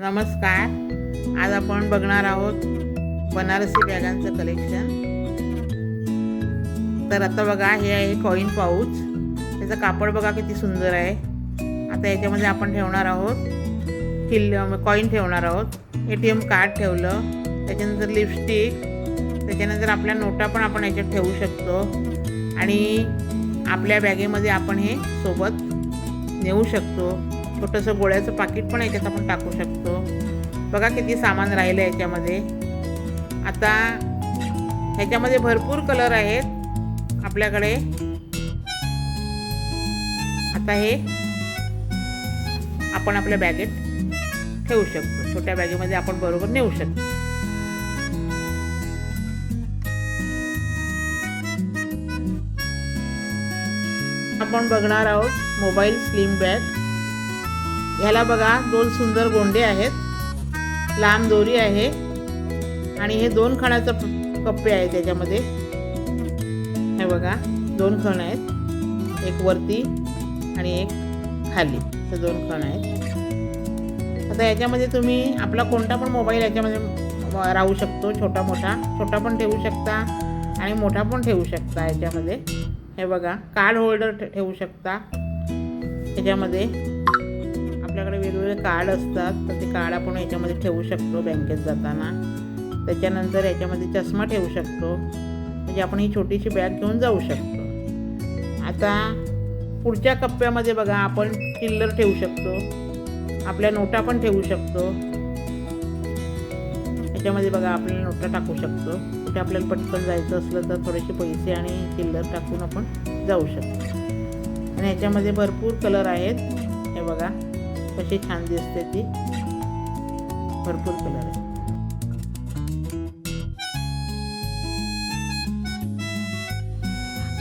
नमस्कार. आज आपण बघणार आहोत बनारसी बॅगांचं कलेक्शन तर आता बघा हे आहे कॉईन पाऊच त्याचं कापड बघा किती सुंदर आहे. आता याच्यामध्ये आपण ठेवणार आहोत किल कॉईन ठेवणार आहोत. ए टी एम कार्ड ठेवलं. त्याच्यानंतर लिपस्टिक त्याच्यानंतर आपल्या नोटा पण आपण याच्यात ठेवू शकतो. आणि आपल्या बॅगेमध्ये आपण हे सोबत नेऊ शकतो. छोटंसं गोळ्याचं पाकिट पण याच्यात आपण टाकू शकतो. बघा किती सामान राहिलं याच्यामध्ये. आता ह्याच्यामध्ये भरपूर कलर आहेत आपल्याकडे. आता हे आपण आपल्या बॅगेत ठेवू शकतो. छोट्या बॅगेमध्ये आपण बरोबर नेऊ शकतो. आपण बघणार आहोत मोबाईल स्लिम बॅग. ह्याला बघा दोन सुंदर गोंडे आहेत. लांब दोरी आहे. आणि हे दोन खणाचं कप्पे आहेत त्याच्यामध्ये. हे बघा दोन खण आहेत. एक वरती आणि एक खाली. असं दोन खण आहेत. आता याच्यामध्ये तुम्ही आपला कोणता पण मोबाईल याच्यामध्ये राहू शकतो. छोटा मोठा. छोटा पण ठेवू शकता आणि मोठा पण ठेवू शकता याच्यामध्ये. हे बघा कार्ड होल्डर ठेवू शकता. त्याच्यामध्ये आपल्याकडे वेगवेगळे कार्ड असतात तर ते कार्ड आपण याच्यामध्ये ठेवू शकतो बँकेत जाताना. त्याच्यानंतर याच्यामध्ये चष्मा ठेवू शकतो. म्हणजे आपण ही छोटीशी बॅग घेऊन जाऊ शकतो. आता पुढच्या कप्प्यामध्ये बघा आपण चिल्लर ठेवू शकतो. आपल्या नोटा पण ठेवू शकतो. याच्यामध्ये बघा आपल्याला नोटा टाकू शकतो. कुठे आपल्याला पटकन जायचं असलं तर थोडेसे पैसे आणि चिल्लर टाकून आपण जाऊ शकतो. आणि याच्यामध्ये भरपूर कलर आहेत. हे बघा. कशी छान दिसते ती. भरपूर कलर आहे.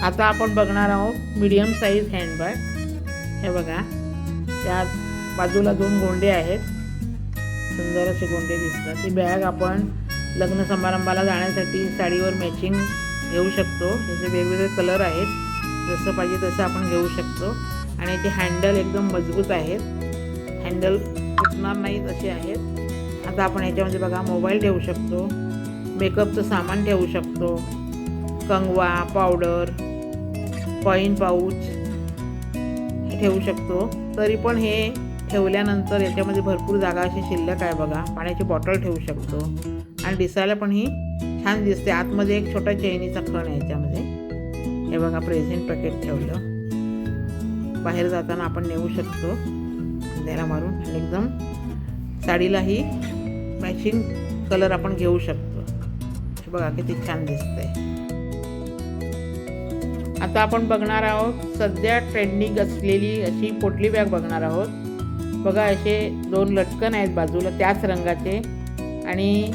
आता आपण बघणार आहोत मीडियम साईज हँडबॅग हे बघा. त्या बाजूला दोन गोंडे आहेत. सुंदर असे गोंडे दिसतात. ती बॅग आपण लग्न समारंभाला जाण्यासाठी साडीवर मॅचिंग घेऊ शकतो. याचे वेगवेगळे कलर आहेत. जसं पाहिजे तसं आपण घेऊ शकतो. आणि याचे हँडल एकदम मजबूत आहेत. हँडल तुटणार नाहीत असे आहेत. आता आपण याच्यामध्ये बघा मोबाईल ठेवू शकतो. मेकअपचं सामान ठेवू शकतो. कंगवा पावडर कॉईन पाऊच हे ठेवू शकतो. तरी पण हे ठेवल्यानंतर याच्यामध्ये भरपूर जागा अशी शिल्लक आहे बघा. पाण्याची बॉटल ठेवू शकतो. आणि दिसायला पण ही छान दिसते. आतमध्ये एक छोटा चैनीचा खण आहे याच्यामध्ये. हे बघा प्रेझेंट पॅकेट ठेवलं. बाहेर जाताना आपण नेऊ शकतो. त्याला मारून आणि एकदम साडीलाही मॅचिंग कलर आपण घेऊ शकतो. हे बघा किती छान दिसतंय. आता आपण बघणार आहोत सध्या ट्रेंडिंग असलेली अशी पोटली बॅग बघणार आहोत. बघा असे दोन लटकन आहेत बाजूला त्याच रंगाचे. आणि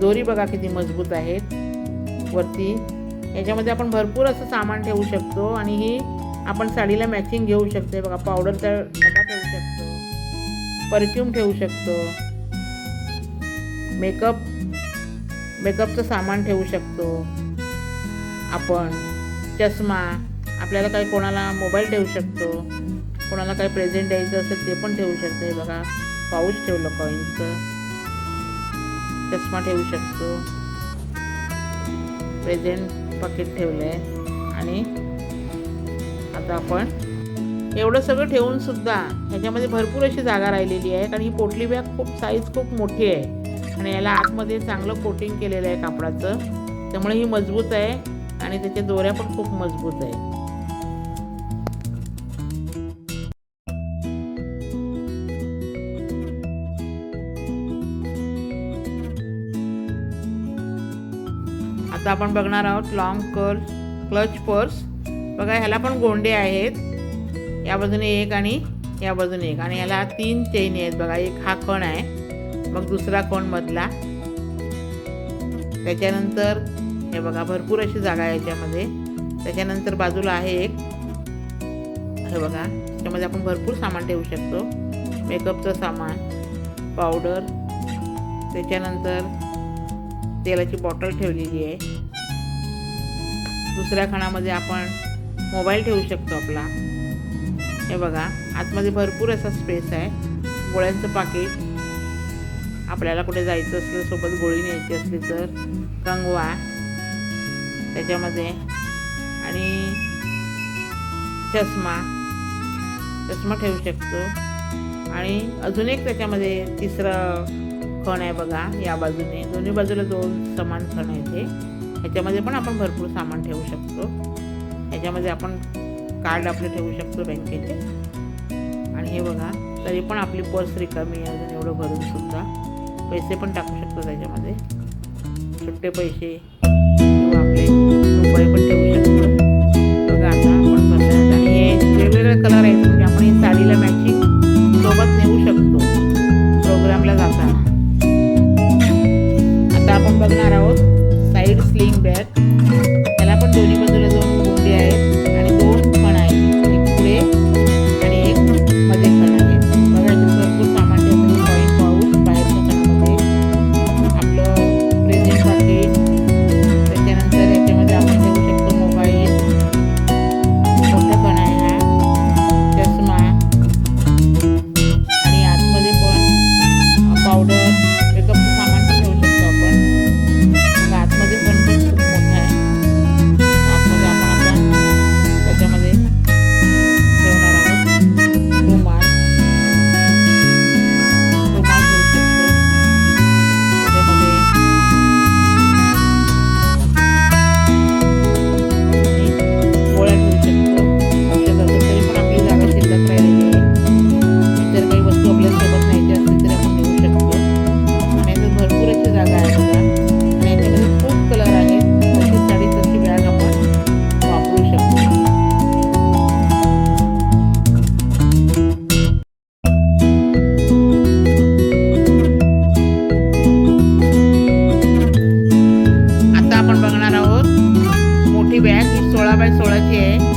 दोरी बघा किती मजबूत आहेत. वरती. याच्यामध्ये आपण भरपूर असं सामान ठेवू शकतो आणि ही आपण साडीला मॅचिंग घेऊ शकतो बघा पावडरचा डबा ठेवू शकतो. परफ्यूम ठेवू शकतो. मेकअप मेकअपचं सामान ठेवू शकतो. आपण चष्मा आपल्याला काही कोणाला मोबाईल ठेवू शकतो. कोणाला काही प्रेझेंट द्यायचं असेल ते पण ठेवू शकतो. हे बघा पाऊच ठेवलं कॉईनचं चष्मा ठेवू शकतो. प्रेझेंट पाकिट ठेवलं आहे आणि आता आपण एवढं सगळं ठेवून सुद्धा ह्याच्यामध्ये भरपूर अशी जागा राहिलेली आहे कारण ही पोटली बॅग खूप साईज खूप मोठी आहे. आणि याला आतमध्ये चांगलं कोटिंग केलेलं आहे कापडाचं. त्यामुळे ही मजबूत आहे आणि त्याच्या दोऱ्या पण खूप मजबूत आहे आता आपण बघणार आहोत लॉंग कर्ल क्लच पर्स बघा ह्याला पण गोंडे आहेत. या बाजूने एक आणि या बाजूने एक. आणि याला तीन चैनी आहेत बघा. एक हा कण आहे. मग दुसरा कोण मधला त्याच्यानंतर हे बघा भरपूर अशी जागा आहे याच्यामध्ये. त्याच्यानंतर बाजूला आहे एक. हे बघा त्याच्यामध्ये आपण भरपूर सामान ठेवू शकतो. मेकअपचं सामान पावडर. त्याच्यानंतर तेलाची बॉटल ठेवलेली आहे. दुसऱ्या खणामध्ये आपण मोबाईल ठेवू शकतो आपला. हे बघा आतमध्ये भरपूर असा स्पेस आहे. गोळ्यांचं पाकिट आपल्याला कुठे जायचं असलं सोबत गोळी न्यायची असली तर कंगवा त्याच्यामध्ये. आणि चष्मा. चष्मा ठेवू शकतो. आणि अजून एक त्याच्यामध्ये तिसरं खण आहे बघा या बाजूने. दोन्ही बाजूला दोन समान खण आहे ते ह्याच्यामध्ये पण आपण भरपूर सामान ठेवू शकतो. ह्याच्यामध्ये आपण कार्ड आपले ठेवू शकतो बँकेचे. आणि हे बघा तरी पण आपली पर्स रिकामी आहे अजून एवढं भरून सुद्धा. पैसे पण टाकू शकतो त्याच्यामध्ये. सुट्टे पैसे. किंवा आपले रुपये पण ठेवू शकतो. बघा आता आपण आणि हे वेगवेगळे कलर आहेत. बाय सोळाची आहे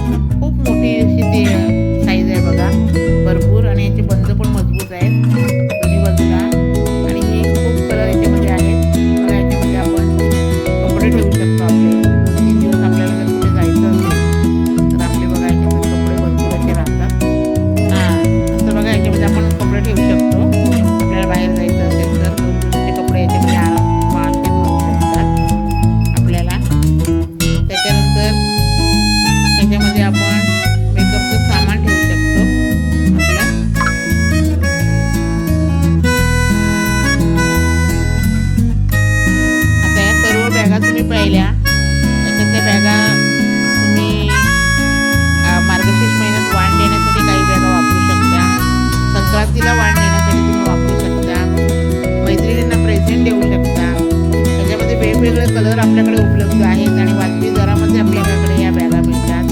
वेगवेगळे आपल्याकडे उपलब्ध आहेत आणि वाजवी दरामध्ये आपल्याकडे या बॅगा मिळतात.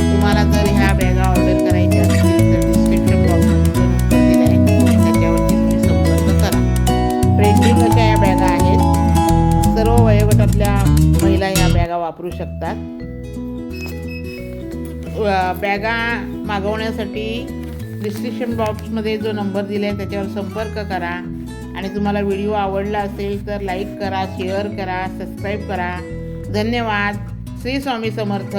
तुम्हाला जर ह्या बॅगा ऑर्डर करायच्या असतील तर डिस्क्रिप्शन बॉक्समध्ये नंबर दिला आहे. त्याच्यावरती तुम्ही संपर्क करा. ट्रेंडिंग या बॅगा आहेत. सर्व वयोगटातल्या महिला या बॅगा वापरू शकतात. बॅगा मागवण्यासाठी डिस्क्रिप्शन बॉक्समध्ये जो नंबर दिला आहे त्याच्यावर संपर्क करा. आणि तुम्हाला व्हिडिओ आवडला असेल तर लाईक करा शेअर करा सबस्क्राईब करा. धन्यवाद. श्री स्वामी समर्थ.